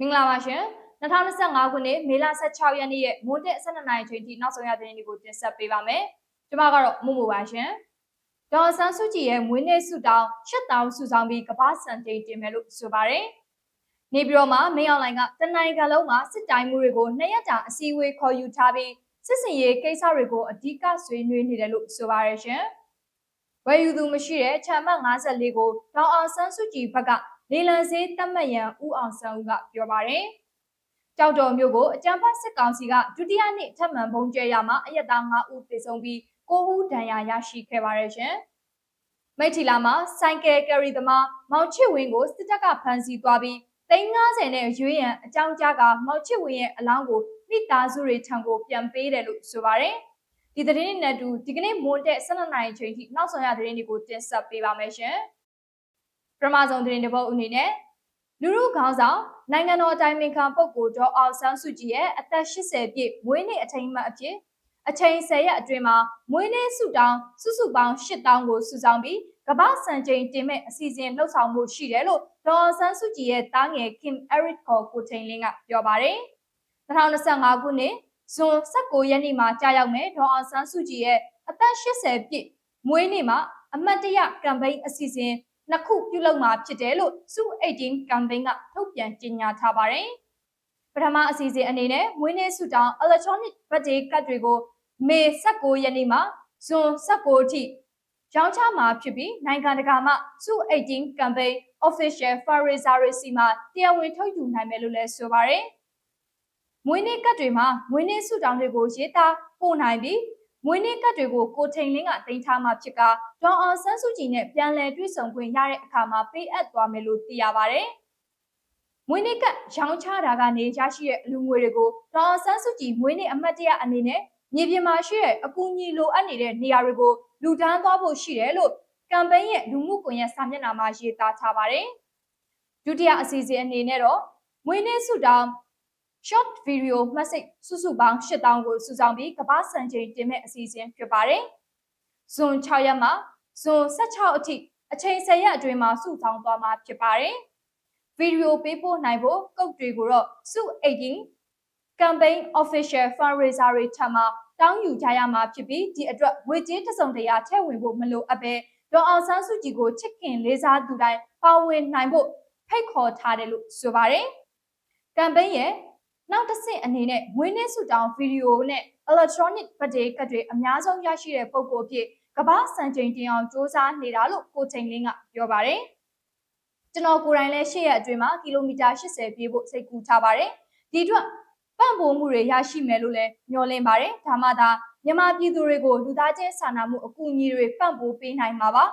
မင်္ဂလာပါရှင်2025ခုနှစ်မေလ16ရက်နေ့ရဲ့မွန်းတက်12နာရီချိန်ထိနောက်ဆုံးရသတင်းတွေကိုတင်ဆက်ပေးပါမယ်ကျွန်မကတော့မှုမှုပါရှင်ဒေါ်ဆန်းစုကြည်ရဲ့မွေးနေ့ဆုတောင်းရှစ်တောင်းစုဆောင်ပြီးကပ္ပစံတိန်တင်မယ်လို့ဆိုပါတယ်နေပြည်တော်မှာမင်းအောင်လိုင်ကတနိုင်ကလုံးမှာစစ်တိုင်းမှုတွေကိုနှစ်ရက်တာအစည်းအဝေးခေါ်ယူထားပြီးစစ်စင်ရေးကိစ္စတွေကိုအဓိကဆွေးနွေးနေတယ်လို့ဆိုပါရရှင်ဝယ်ယူသူမရှိတဲ့ချမ်းမ54ကိုဒေါ်အောင်ဆန်းစုကြည်ဘက်က လေလံစေးတတ်မှတ်ရန်ဦးအောင်ဆန်းဦးကပြောပါတယ်။ကြောက်တော်မျိုးကိုအကြံဖတ်စစ်ကောင်စီကဒုတိယနေ့ထပ်မံပုံကျဲရမှာအရက်သား9ဦးသေဆုံးပြီး9ဦးဒဏ်ရာရရှိခဲ့ပါတယ်ရှင်။မိထီလာမှာဆိုင်ကယ်ကယ်ရီသမားမောင်ချစ်ဝင်းကိုစစ်တပ်ကဖမ်းဆီးသွားပြီး350နဲ့ရွေးရန်အကြောင်းကြားကမောင်ချစ်ဝင်းရဲ့အလောင်းကိုမိသားစုတွေထံကိုပြန်ပေးတယ်လို့ဆိုပါတယ်။ဒီသတင်းနဲ့အတူဒီကနေ့မွန်းတဲ့12နာရီချိန်ထိနောက်ဆုံးရသတင်းတွေကိုတင်ဆက်ပေးပါမယ်ရှင်။ ပထမဆုံးသတင်းတစ်ပုဒ်အနေနဲ့လူမှုခေါင်းဆောင်နိုင်ငံတော်အတိုင်ပင်ခံပုဂ္ဂိုလ်ဒေါ်အောင်ဆန်းစုကြည်ရဲ့အသက်80ပြည့်မွေးနေ့အထိမ်းအမှတ်အဖြစ်အချိန်10ရက်အတွင်းမှာမွေးနေ့ဆုတောင်းစုစုပေါင်း8000ကိုစုဆောင်းပြီးကမ္ဘာစံချိန်တင်မဲ့အစီအစဉ်လှုပ်ဆောင်မှုရှိတယ်လို့ဒေါ်အောင်ဆန်းစုကြည်ရဲ့တားငယ် Kim Eric ခေါ်ကိုထိန်လင်းကပြောပါတယ်2025ခုနှစ်ဇွန်19ရက်နေ့မှာကြာရောက်မဲ့ဒေါ်အောင်ဆန်းစုကြည်ရဲ့အသက်80ပြည့်မွေးနေ့မှာအမတ်တရကမ်ပိန်းအစီအစဉ် နှစ်ခုပြုလုပ်မှာဖြစ်တယ်လို့စု18 campaign ကထုတ်ပြန်ကြေညာထားပါတယ်။ပထမအစီအစဉ်အနေနဲ့မွေးနေ့ဆုတောင်း electronic birthday card တွေကိုမေ16ရက်နေ့မှာဇွန်16အထိရောင်းချမှာဖြစ်ပြီးနိုင်ငံတကာမှစု18 campaign official fundraiser စီမှာတရားဝင်ထုတ်ယူနိုင်မယ်လို့လည်းဆိုပါတယ်။မွေးနေ့ကတ်တွေမှာမွေးနေ့ဆုတောင်းတွေကိုရေးသားပို့နိုင်ပြီး မွေးနေ့ကတ်တွေကိုကိုထိန်လင်းကတင်ထားမှဖြစ်ကဒေါ်အောင်ဆန်းစုကြည်နဲ့ပြန်လည်တွေ့ဆုံခွင့်ရတဲ့အခါမှာပေးအပ်သွားမယ်လို့သိရပါတယ်။မွေးနေ့ကတ်ရောင်းချတာကနေရရှိတဲ့အလူငွေတွေကိုဒေါ်အောင်ဆန်းစုကြည်မွေးနေ့အမှတ်တရအနေနဲ့မြေပြင်မှာရှိတဲ့အကူအညီလိုအပ်နေတဲ့နေရာတွေကိုလူတန်းသွားဖို့ရှိတယ်လို့ကမ်ပိန်းရဲ့လူမှုကွန်ရက်စာမျက်နှာမှာရေးသားထားပါတယ်။ဒုတိယအစီအစဉ်အနေနဲ့တော့မွေးနေ့ဆုတောင်း short video message စုစုပေါင်း8000ကိုစုဆောင်းပြီးကမ္ဘာစံချိန်တင်မဲ့အစီအစဉ်ဖြစ်ပါတယ်။ဇွန်6ရက်မှာဇွန်16အထိအချိန်10ရက်အတွင်းမှာစုဆောင်းသွားမှာဖြစ်ပါတယ်။ဗီဒီယိုပေးပို့နိုင်ဖို့ကုတ်တွေကိုတော့စု18 campaign official fundraiser တွေထံမှတောင်းယူကြရမှာဖြစ်ပြီးဒီအတွက်ဝေကြေးတစုံတရာထည့်ဝင်ဖို့မလိုအပ်ပဲဒေါ်အောင်ဆန်းစုကြည်ကိုချစ်ခင်လေးစားသူတိုင်းပါဝင်နိုင်ဖို့ဖိတ်ခေါ်ထားတယ်လို့ဆိုပါတယ်။ campaign ရဲ့ နောက်တစ်ဆင့်အနေနဲ့မွေးနေ့ဆုတောင်းဗီဒီယိုနဲ့ electronic birthday ကတ်တွေအများဆုံးရရှိတဲ့ပုံကိုဖြစ်ကမ္ဘာစံချိန်တင်အောင်စ조사နေတာလို့ကိုချိန်လင်းကပြောပါတယ်ကျွန်တော်ကိုယ်တိုင်လည်းရှေ့ရအတွင်းမှာကီလိုမီတာ80ပြေးဖို့စိတ်ကူးထားပါတယ်ဒီအတွက်ပံ့ပိုးမှုတွေရရှိမယ်လို့လည်းမျှော်လင့်ပါတယ်ဒါမှသာမြန်မာပြည်သူတွေကိုလူသားချင်းစာနာမှုအကူအညီတွေပံ့ပိုးပေးနိုင်မှာပါ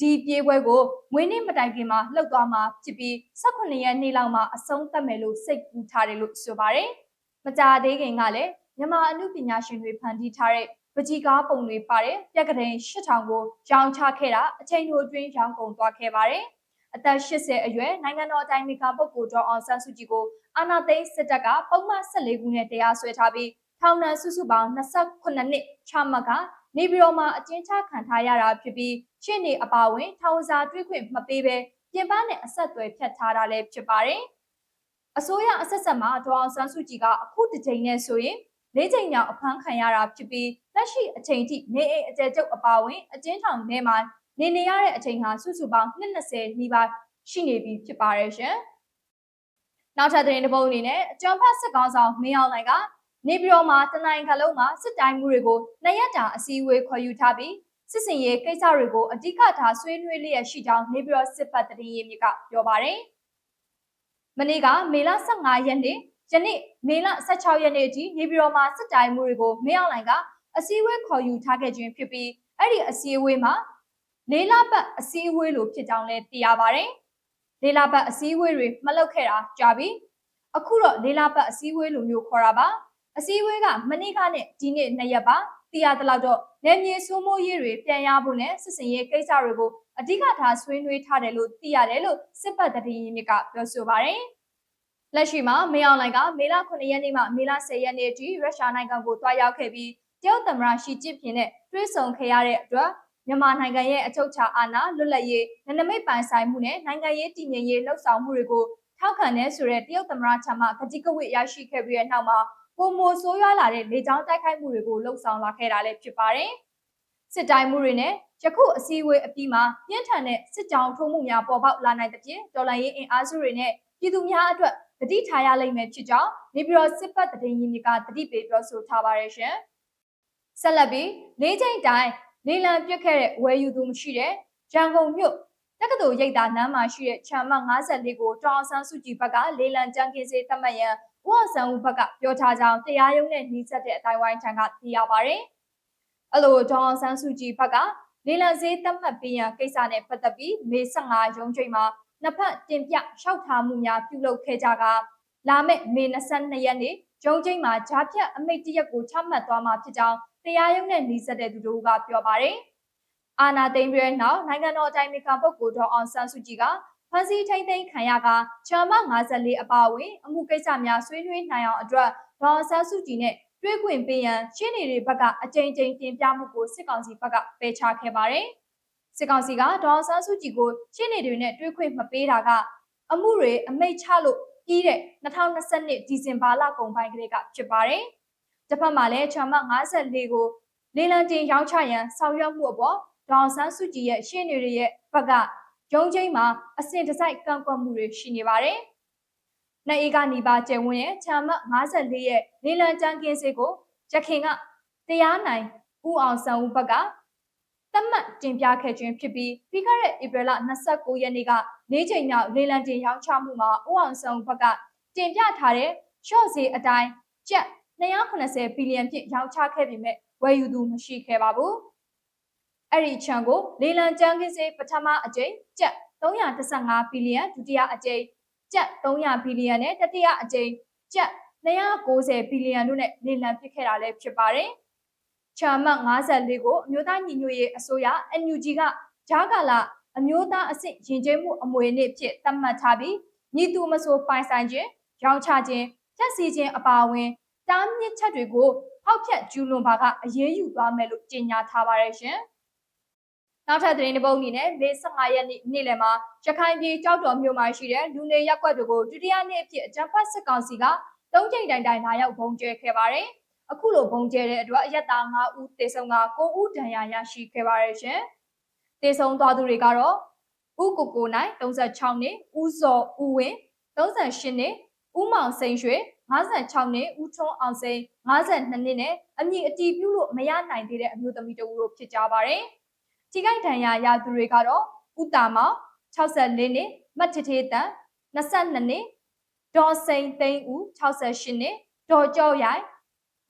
ဒီပြေးပွဲကိုမွေးနေ့မတိုင်ခင်မှာလှုပ်သွားမှာဖြစ်ပြီး18ရက်နေ့လောက်မှာအဆုံးသတ်မယ်လို့စိတ်ကူးထားတယ်လို့ဆိုပါတယ်။မကြာသေးခင်ကလည်းမြန်မာအမှုပညာရှင်တွေဖန်တီးထားတဲ့ပကြီးကားပုံတွေပါတဲ့ပြက်ကတဲ့8000ကိုရောင်းချခဲ့တာအချိန်တိုအတွင်းရောင်းကုန်သွားခဲ့ပါတယ်။အသက်80အရွယ်နိုင်ငံတော်အတိုင်ပင်ခံပုဂ္ဂိုလ်ဒေါ်အောင်ဆန်းစုကြည်ကိုအာဏာသိမ်းစစ်တပ်ကပုံမှန်14ခုနဲ့တရားစွဲထားပြီးထောင်ဒဏ်စုစုပေါင်း28နှစ်ချမှတ်က နေပြည်တော်မှာအကျဉ်းချခံထားရတာဖြစ်ပြီးရှင်းနေအပါဝင်ထောင်စာတွေ့ခွင့်မပေးဘဲပြင်ပနဲ့အဆက်အသွယ်ဖြတ်ထားတာလည်းဖြစ်ပါတယ်။အစိုးရအဆက်ဆက်မှာဒေါ်အောင်ဆန်းစုကြည်ကအခုတစ်ချိန်နဲ့ဆိုရင်လေးချိန်မြောက်အဖမ်းခံရတာဖြစ်ပြီးလက်ရှိအချိန်ထိနေအိမ်အကျယ်ကျုပ်အပါဝင်အကျဉ်းထောင်ထဲမှာနေနေရတဲ့အချိန်ဟာစုစုပေါင်း20နီးပါးရှိနေပြီဖြစ်ပါတယ်ရှင်။နောက်ထပ်သတင်းတစ်ပုဒ်အနေနဲ့အကြံဖတ်စစ်ကောင်ဆောင်မင်းအောင်လှိုင်က နေပြည်တော်မှာတနိုင်ခလုံးမှာစစ်တိုင်းမှုတွေကိုနှစ်ရက်တာအစည်းအဝေးခေါ်ယူထားပြီးစစ်စင်ရေးကိစ္စတွေကိုအဓိကထားဆွေးနွေးလျက်ရှိကြောင်းနေပြည်တော်စစ်ပတ်တရင်ရေးမြစ်ကပြောပါတယ်။မနေ့ကမေလ15ရက်နေ့ယနေ့မေလ16ရက်နေ့အထိနေပြည်တော်မှာစစ်တိုင်းမှုတွေကိုမင်းအောင်လှိုင်ကအစည်းအဝေးခေါ်ယူထားခဲ့ခြင်းဖြစ်ပြီးအဲ့ဒီအစည်းအဝေးမှာလေးလပတ်အစည်းအဝေးလိုဖြစ်ကြောင်းလည်းသိရပါတယ်။လေးလပတ်အစည်းအဝေးတွေမလုပ်ခဲ့တာကြာပြီ။အခုတော့လေးလပတ်အစည်းအဝေးလိုမျိုးခေါ်တာပါ။ အစည်းအဝေးကမနေ့ကနဲ့ဒီနေ့နှစ်ရက်ပါသိရသလောက်တော့နယ်မြေစိုးမိုးရေးတွေပြန်ရဖို့နဲ့စစ်စင်ရေးကိစ္စတွေကိုအဓိကထားဆွေးနွေးထားတယ်လို့သိရတယ်လို့စစ်ပတ်တရင်ရင်းမြစ်ကပြောဆိုပါတယ်။လက်ရှိမှာမေအောင်လိုင်ကမေလ9ရက်နေ့မှမေလ10ရက်နေ့အထိရုရှားနိုင်ငံကိုတွားရောက်ခဲ့ပြီးတရုတ်သမ္မတရှီကျင့်ဖျင်နဲ့တွေ့ဆုံခဲ့ရတဲ့အတွက်မြန်မာနိုင်ငံရဲ့အချုပ်အခြာအာဏာလွတ်လပ်ရေးနနမိတ်ပိုင်ဆိုင်မှုနဲ့နိုင်ငံရေးတည်ငြိမ်ရေးလှုပ်ဆောင်မှုတွေကိုထောက်ခံတဲ့ဆိုတဲ့တရုတ်သမ္မတချမ်းမှကတိကဝတ်ရရှိခဲ့ပြီးတဲ့နောက်မှာ ပုံမိုဆိုးရွားလာတဲ့လေကြောင်းတိုက်ခိုက်မှုတွေကိုလှုံ့ဆော်လာခဲ့တာလည်းဖြစ်ပါတယ်။စစ်တိုင်းမှုတွေနဲ့ယခုအစည်းအဝေးအပြီးမှာပြင်းထန်တဲ့စစ်ကြောင်းထိုးမှုများပေါ်ပေါက်လာနိုင်တဲ့ပြင်တော်လှန်ရေးအင်အားစုတွေနဲ့ပြည်သူများအတွက်တတိထားရလိမ့်မယ်ဖြစ်ကြောင်းနေပြည်တော်စစ်ပတ်တရင်ရင်ကတတိပေးပြောဆိုထားပါတယ်ရှင်။ဆက်လက်ပြီးလေးချိန်တိုင်းလေလံပြစ်ခဲ့တဲ့ဝယ်ယူသူမရှိတဲ့ရန်ကုန်မြို့တက္ကသိုလ်ရိပ်သာနန်းမှာရှိတဲ့ချမ်းမ54ကိုတောင်ဆန်းစုကြည်ဘက်ကလေလံကြမ်းကင်းစေသတ်မှတ်ရန် ဦးအောင်ဆန်းဦးဘက်ကပြောထားကြောင်းတရားရုံးနဲ့နှီးစပ်တဲ့အတိုင်းဝိုင်းထံကသိရပါတယ်။အဲ့လိုတောင်ဆန်းစုကြည်ဘက်ကလေလံစေသတ်မှတ်ပေးရန်ကိစ္စနဲ့ပတ်သက်ပြီးမေ15ရုံးချိန်မှာနှစ်ဖက်တင်ပြလျှောက်ထားမှုများပြုလုပ်ခဲ့ကြကလာမယ့်မေ22ရက်နေ့ရုံးချိန်မှာဂျားဖြတ်အမိတ်တရက်ကိုချမှတ်သွားမှာဖြစ်ကြောင်းတရားရုံးနဲ့နှီးစပ်တဲ့သူတို့ကပြောပါတယ်။အာနာသိန်းပြည်နောက်နိုင်ငံတော်အတိုင်ပင်ခံပုဂ္ဂိုလ်ဒေါအောင်ဆန်းစုကြည်က ဖန်စီထိမ့်သိမ်းခံရကချာမ54အပါအဝင်အမှုကိစ္စများဆွေးနွေးနိုင်အောင်အတွက်ဒေါအောင်ဆန်းစုကြည်နဲ့တွဲခွင့်ပေးရန်ရှင်းနေတွေဘက်ကအကြိမ်ကြိမ်တင်ပြမှုကိုစစ်ကောင်စီဘက်ကပယ်ချခဲ့ပါတယ်။စစ်ကောင်စီကဒေါအောင်ဆန်းစုကြည်ကိုရှင်းနေတွေနဲ့တွဲခွင့်မပေးတာကအမှုတွေအမိတ်ချလို့ပြီးတဲ့2022ဒီဇင်ဘာလကုန်ပိုင်းကလေးကဖြစ်ပါတယ်။တစ်ဖက်မှာလည်းချာမ54ကိုလေလံတင်ရောင်းချရန်ဆောင်ရွက်မှုအပေါ်ဒေါအောင်ဆန်းစုကြည်ရဲ့ရှင်းနေတွေရဲ့ဘက်က ရုံးချင်းမှာအစင်တစိုက်ကန့်ကွက်မှုတွေရှိနေပါတယ်။နှစ်အေးကနေပါကျယ်ဝန်းရဲ့ချာမ54ရဲ့လေလံကြမ်းကင်းစေကိုရခင်ကတရားနိုင်ဦးအောင်ဆန်းဦးဘက်ကတတ်မှတ်တင်ပြခဲ့ခြင်းဖြစ်ပြီးပြီးခဲ့တဲ့ဧပြီလ29ရက်နေ့က၄ချိန်မြောက်လေလံတင်ရောင်းချမှုမှာဦးအောင်ဆန်းဦးဘက်ကတင်ပြထားတဲ့ရှော့စီအတိုင်းကျပ်280ဘီလီယံဖြင့်ရောင်းချခဲ့ပေမဲ့ဝယ်ယူသူမရှိခဲ့ပါဘူး။ အဲ့ဒီချန်ကိုလေလံကြမ်းကင်းစေပထမအကြိမ်ကျပ်315ဘီလီယံဒုတိယအကြိမ်ကျပ်300ဘီလီယံနဲ့တတိယအကြိမ်ကျပ်290ဘီလီယံတို့နဲ့လေလံပစ်ခဲ့တာလည်းဖြစ်ပါတယ်။ချာမတ်54ကိုအမျိုးသားညီညွတ်ရေးအစိုးရ NUG ကဂျာကာလာအမျိုးသားအဆင့်ရင်ကျင်းမှုအမွေနေ့ဖြစ်သတ်မှတ်ထားပြီးညီတူမဆိုပိုင်ဆိုင်ခြင်းရောင်းချခြင်းတက်စီခြင်းအပါအဝင်တားမြစ်ချက်တွေကိုဖောက်ဖျက်ကျူးလွန်ပါကအရေးယူသွားမယ်လို့ကြေညာထားပါတယ်ရှင်။ နောက်ထပ်သတင်းတစ်ပုဒ်အနေနဲ့မေ15ရက်နေ့နေ့လယ်မှာရခိုင်ပြည်ကြောက်တော်မြို့မှာရှိတဲ့လူနေရပ်ကွက်တွေကိုဒုတိယနေ့အဖြစ်အကြမ်းဖက်စစ်ကောင်စီကသုံးကြိမ်တိုင်တိုင်လာရောက်ဘုံကျဲခဲ့ပါတယ်။အခုလိုဘုံကျဲတဲ့အတွက်အရက်သား9ဦးသေဆုံးက9ဦးဒဏ်ရာရရှိခဲ့ပါတယ်ရှင်။သေဆုံးသွားသူတွေကတော့ဦးကိုကိုနိုင်36နှစ်ဦးစောဦးဝင်း38နှစ်ဦးမောင်စိန်ရွှေ56နှစ်ဦးထွန်းအောင်စိန်52နှစ်နဲ့အမည်အတီးပြုလို့မရနိုင်သေးတဲ့အမျိုးသမီးတဦးတို့ဖြစ်ကြပါတယ်။ ထိခိုက်ဒဏ်ရာရသူတွေကတော့ဦးတာမောင်64နှစ်မတ်ထထေးတန်22နှစ်ဒေါ်စိန်သိန်းဦး68နှစ်ဒေါ်ကျော်ရိုင်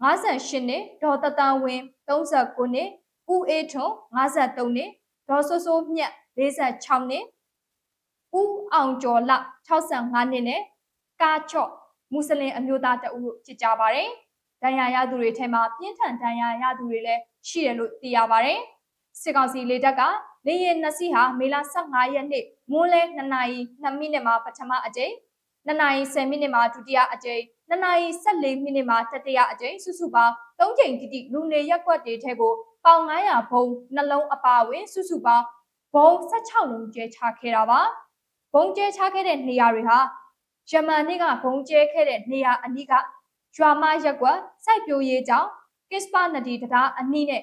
58နှစ်ဒေါ်တတန်ဝင်း39နှစ်ဦးအေးထွန်း53နှစ်ဒေါ်စိုးစိုးမြတ်46နှစ်ဦးအောင်ကျော်လ65နှစ်နဲ့ကာချော့မွတ်စလင်အမျိုးသားတအုပ်ဖြစ်ကြပါတယ်။ဒဏ်ရာရသူတွေထဲမှာပြင်းထန်ဒဏ်ရာရသူတွေလည်းရှိတယ်လို့သိရပါတယ်။ စစ်ကောင်စီလေတပ်ကလေယာဉ်နှစ်စီးဟာမေလ15ရက်နေ့မွန်းလဲ2နာရီ2မိနစ်မှာပထမအကြိမ်2နာရီ10မိနစ်မှာဒုတိယအကြိမ်2နာရီ14မိနစ်မှာတတိယအကြိမ်စုစုပေါင်း3ကြိမ်တိတိလူနေရက်ကွက်တွေထဲကိုပေါင်900ဘုံနှလုံးအပါဝင်စုစုပေါင်းဘုံ16လုံးကျဲချခဲ့တာပါဘုံကျဲချခဲ့တဲ့နေရာတွေဟာယမန်နေ့ကဘုံကျဲခဲ့တဲ့နေရာအနီးကရွာမရက်ကွက်စိုက်ပျိုးရေးကြောင့်ကစ္စပါနဒီတရားအနီးနဲ့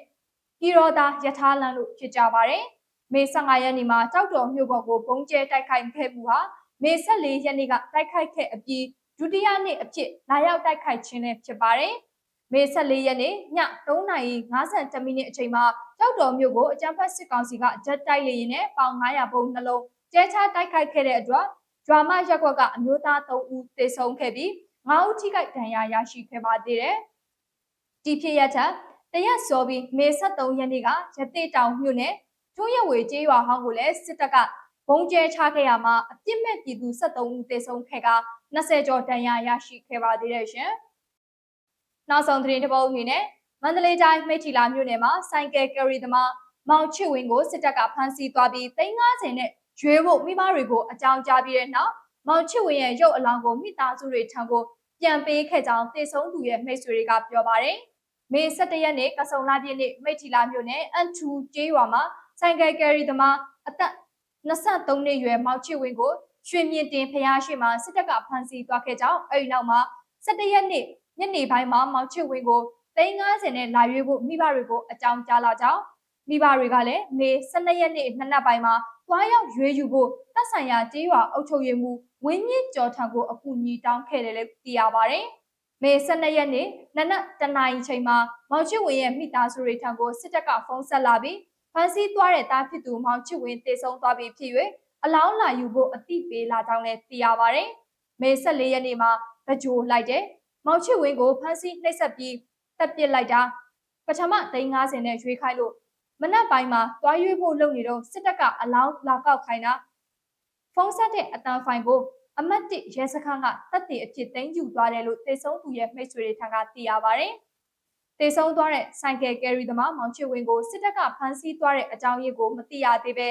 ဤရောသားယထာလန်လို့ဖြစ်ကြပါတယ်။မေ15ရက်နေ့မှာတောက်တော်မြို့ပေါ်ကိုဘုံကျဲတိုက်ခိုက်ခဲ့မှုဟာမေ14ရက်နေ့ကတိုက်ခိုက်ခဲ့အပြီးဒုတိယနေ့အဖြစ်လာရောက်တိုက်ခိုက်ခြင်းလည်းဖြစ်ပါတယ်။မေ14ရက်နေ့ည3:52မိနစ်အချိန်မှာတောက်တော်မြို့ကိုအကြမ်းဖက်စစ်ကောင်စီကဂျက်တိုက်လေယာဉ်နဲ့ပေါင်900ဘုံနှလုံးကျဲချတိုက်ခိုက်ခဲ့တဲ့အတွက်ဒရာမရက်ကွက်ကအမျိုးသား3ဦးသေဆုံးခဲ့ပြီး9ဦးထိခိုက်ဒဏ်ရာရရှိခဲ့ပါသေးတယ်။ဒီဖြစ်ရတဲ့ တရက်စောပြီးမေ73ရက်နေ့ကရတေတောင်မြို့နယ်ကျိုးရဝေကျေးရွာဟောင်းကိုလည်းစစ်တပ်ကဘုံကျဲချခဲ့ရမှာအပြစ်မဲ့ပြည်သူ73ဦးသေဆုံးခဲ့က20ကျော်ဒဏ်ရာရရှိခဲ့ပါသေးတယ်ရှင်။နောက်ဆုံးသတင်းတစ်ပုဒ်အနေနဲ့မန္တလေးတိုင်းမိထီလာမြို့နယ်မှာဆိုင်ကယ်ကယ်ရီသမားမောင်ချစ်ဝင်းကိုစစ်တပ်ကဖမ်းဆီးသွားပြီး350နဲ့ရွေးဖို့မိဘတွေကိုအကြောင်းကြားပြီးတဲ့နောက်မောင်ချစ်ဝင်းရဲ့ရုပ်အလောင်းကိုမိသားစုတွေထံကိုပြန်ပေးခဲ့ကြောင်းတည်ဆုံးသူရဲ့မိတ်ဆွေတွေကပြောပါတယ်။ မေ17ရက်နေ့ကဆုံလာပြည့်နေ့မိထီလာမြို့နယ်အန်ထူကျေးရွာမှာဆိုင်ကယ်ကယ်ရီသမားအသက်23နှစ်ရွယ်မောင်ချစ်ဝင်းကိုရွှေမြင့်တင်ဖျားရှိမှာစစ်တပ်ကဖမ်းဆီးသွားခဲ့ကြောင်းအဲဒီနောက်မှာ17ရက်နေ့ညနေပိုင်းမှာမောင်ချစ်ဝင်းကို350နဲ့လာရွေးဖို့မိဘတွေကိုအကြောင်းကြားလာကြောင်းမိဘတွေကလည်းမေ12ရက်နေ့နှစ်နက်ပိုင်းမှာတွားရောက်ရွေးယူဖို့တပ်ဆိုင်ရာကြေးရွာအုပ်ချုပ်ရေးမှူးဝင်းမြင့်ကျော်ထံကိုအကူအညီတောင်းခဲ့တယ်လို့သိရပါတယ်။ မေ12ရက်နေ့နနက်တနာရီချိန်မှာမောင်ချစ်ဝင်းရဲ့မိသားစုတွေထံကိုစစ်တပ်ကဖုန်းဆက်လာပြီးဖမ်းဆီးသွားတဲ့တားဖြစ်သူမောင်ချစ်ဝင်းတေဆုံးသွားပြီဖြစ်၍အလောင်းလာယူဖို့အတိပေးလာကြောင်းလည်းသိရပါတယ်။မေ14ရက်နေ့မှာကြိုလိုက်တဲ့မောင်ချစ်ဝင်းကိုဖမ်းဆီးနှိပ်စက်ပြီးတပ်ပစ်လိုက်တာပထမ350နဲ့ရွေးခိုင်းလို့မနက်ပိုင်းမှာတွားရွေးဖို့လုပ်နေတော့စစ်တပ်ကအလောင်းလာကောက်ခိုင်းတာဖုန်းဆက်တဲ့အတန်ဖိုင်ကို အမတ်တစ်ရဲစခန်းကတပ်တည်အဖြစ်သိမ်းယူသွားတယ်လို့တေဆုံးသူရဲ့မိတ်ဆွေတွေထံကသိရပါတယ်။တေဆုံးသွားတဲ့ဆိုင်ကယ်ကယ်ရီသမားမောင်ချစ်ဝင်းကိုစစ်တပ်ကဖမ်းဆီးသွားတဲ့အကြောင်းရင်းကိုမသိရသေးပဲ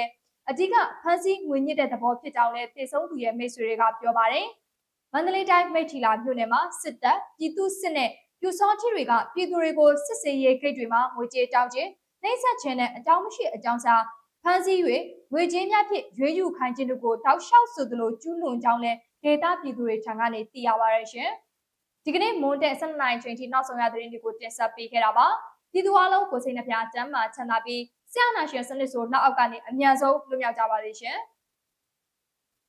အဓိကဖမ်းဆီးငွေညစ်တဲ့သဘောဖြစ်ကြောင်းလည်းတေဆုံးသူရဲ့မိတ်ဆွေတွေကပြောပါတယ်။မန္တလေးတိုင်းမိထ္ထီလာမြို့နယ်မှာစစ်တပ်ပြည်သူစစ်နဲ့ပြူစောတိတွေကပြည်သူတွေကိုစစ်စေးရေးဂိတ်တွေမှာငွေကြေးတောင်းခြင်းနှိမ့်ဆက်ခြင်းနဲ့အကြောင်းမရှိအကြောင်းစား ဖမ်းဆီး၍ငွေကြေးများဖြင့်ရွေးယူခိုင်းခြင်းတို့ကိုတောက်လျှောက်ဆိုသလိုကျူးလွန်ကြောင်းလည်းဒေတာပြည်သူတွေထံကနေသိရပါရရှင်။ဒီကနေ့မွန်းတဲ့12နိုင်ချိန်ထိနောက်ဆုံးရသတင်းတွေကိုတင်ဆက်ပေးခဲ့တာပါ။ပြည်သူအလုံးကိုစိတ်နှပြချမ်းသာချမ်းသာပြီးဆရာနာရှင်စနစ်ဆိုနောက်အောက်ကနေအမြန်ဆုံးလွတ်မြောက်ကြပါလိမ့်ရှင်။